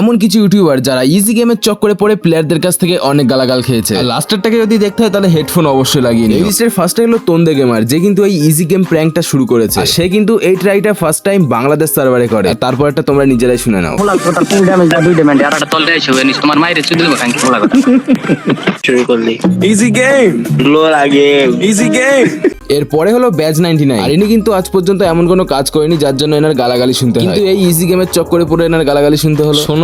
এমন কিছু ইউটিউবার যারা ইজি গেমের চক্করে পড়ে প্লেয়ারদের কাছ থেকে অনেক গালাগাল খেয়েছে। আর লাস্টারটাকে যদি দেখতে হয় তাহলে হেডফোন অবশ্যই লাগিয়ে নিও। এই লিস্টের ফার্স্টে হলো তন্দে গেমার যে কিন্তু এই ইজি গেম প্র্যাঙ্কটা শুরু করেছে। সে কিন্তু এই ট্রাইটা ফার্স্ট টাইম বাংলাদেশ সার্ভারে করে। তারপর একটা তোমরা নিজেরাই শুনে নাও. ব্লোর আগে। Easy game. এরপরে হলো ব্যাচ নাইনটি নাইন আর ইনি কিন্তু আজ পর্যন্ত এমন কোনো কাজ করেনি যার জন্য এনার গালাগালি শুনতে হয়। কিন্তু এই ইজি গেমের চক্করে পড়ে এনার গালাগালি শুনতে হলো। শোনো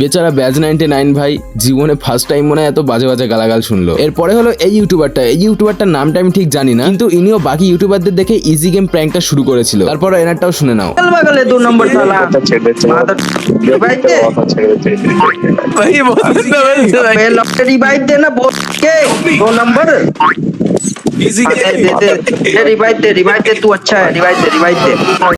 বেচারা ব্যাচ নাইনটি নাইন ভাই জীবনে ফার্স্ট টাইম মনে হয় এত বাজে বাজে গালাগাল শুনলো এরপরে হলো এই ইউটিউবারটা এই ইউটিউবারটার নামটা আমি ঠিক জানি না কিন্তু ইনিও বাকি ইউটিউবারদের দেখে ইজি গেম প্র্যাঙ্কটা শুরু করেছিল তারপর এনারটাও শুনে নাও চল বাগলে দু নম্বর সালা মাদার রিভাইভ দে वही बहुत बे लपटे रिवाइव दे ना बोल के दो नंबर Easy दे game. दे दे रिवाइव दे रिवाइव दे तू अच्छा है रिवाइव दे रिवाइव दे